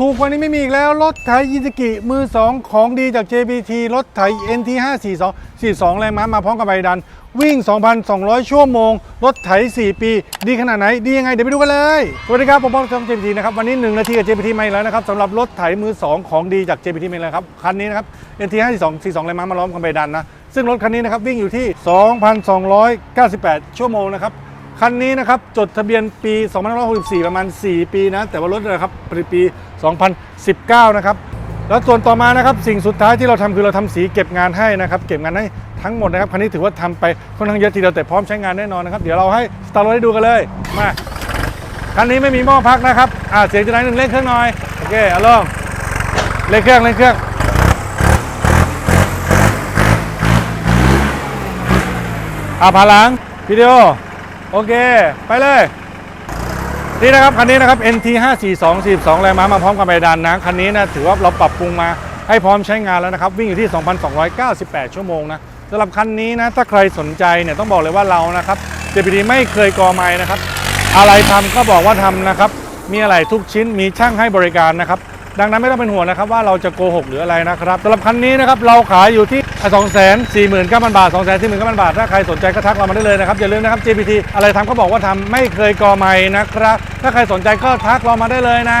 ถูกกว่านี้ไม่มีอีกแล้ว รถไถยินสกิมือ 2 ของดีจาก JBT รถไถ NT 542 42 แรงม้ามาพร้อมกับใบดัน วิ่ง 2,200 ชั่วโมง รถไถ 4 ปี ดีขนาดไหน ดียังไง เดี๋ยวไปดูกันเลย สวัสดีครับ ผมบอลจาก JBT นะครับ วันนี้ 1 นาทีกับ JBT มาอีกแล้วนะครับสำหรับรถไถมือ 2 ของดีจาก JBT มาแล้วครับ คันนี้นะครับ NT 542 42 แรงม้ามาล้อมกับใบดันนะซึ่งรถคันนี้นะครับวิ่งอยู่ที่ 2,298 ชั่วโมงนะครับ คันนี้นะครับจดทะเบียนปี 2564 ประมาณ 4 ปีนะ แต่ว่ารถนะครับผลิตปี 2019 นะครับ แล้วส่วนต่อมานะครับสิ่งสุดท้ายที่เราทำคือเราทำสีเก็บงานให้นะครับ เก็บงานให้ทั้งหมดนะครับ คันนี้ถือว่าทำไปค่อนข้างเยอะทีเดียวแต่พร้อมใช้งานแน่นอนนะครับ เดี๋ยวเราให้สตาร์ทรถให้ดูกันเลย มา คันนี้ไม่มีหม้อพักนะครับ อ่าเสียงจะไหนหนึ่งเร่งเครื่องหน่อย โอเคเอาลองเร่งเครื่องเร่งเครื่องอ่าผาหลังวิดีโอ โอเค ไปเลย นี่นะครับ คันนี้นะครับ NT 542 42แรงม้ามาพร้อมกับใบดันนะ คันนี้นะ ถือว่าเราปรับปรุงมาให้พร้อมใช้งานแล้วนะครับ วิ่งอยู่ที่ 2,298 ชั่วโมงนะสำหรับคันนี้นะ ถ้าใครสนใจเนี่ยต้องบอกเลยว่าเรานะครับ JPD ไม่เคยกอไม้นะครับ อะไรทำก็บอกว่าทำนะครับ มีอะไรทุกชิ้นมีช่างให้บริการนะครับ ดังนั้นไม่ต้องเป็นห่วงนะครับว่าเราจะโกหกหรืออะไรนะครับสำหรับคันนี้นะครับเราขายอยู่ที่ สองแสนสี่หมื่นเก้าพันบาทสองแสนสี่หมื่นเก้าพันบาท ถ้าใครสนใจก็ทักเรามาได้เลยนะครับ อย่าลืมนะครับ GPT อะไรทำก็บอกว่าทำไม่เคยกอไม้นะครับ ถ้าใครสนใจก็ทักเรามาได้เลยนะ